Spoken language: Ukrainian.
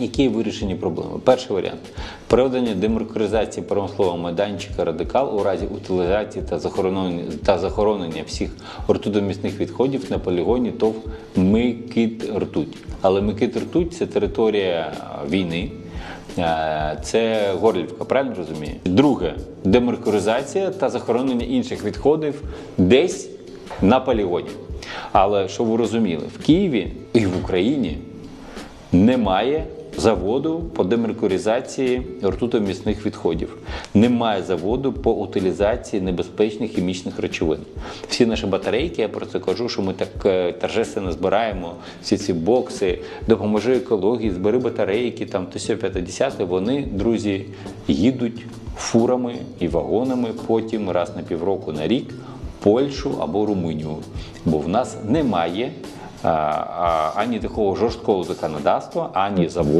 які вирішені проблеми? Перший варіант проведення демаркеризації промислового майданчика радикал у разі утилізації та захоронення та захоронення всіх ртутомісних відходів на полігоні ТОВ Микит Ртуть. Але Микит Ртуть це територія війни. Е, Це Горлівка, правильно розумію? Друге демаркеризація та захоронення інших відходів десь на полігоні. Але щоб ви розуміли, в Києві і в Україні немає заводу по демеркуризації ртутомісних відходів. Немає заводу по утилізації небезпечних хімічних речовин. Всі наші батарейки, я про це кажу, що ми так е, торжественно збираємо всі ці бокси, допоможи екології, збери батарейки, там то сьо 50 Вони, друзі, їдуть фурами і вагонами потім раз на півроку на рік. Польщу або Румунію, бо в нас немає а, а, ані такого жорсткого законодавства, ані заводу.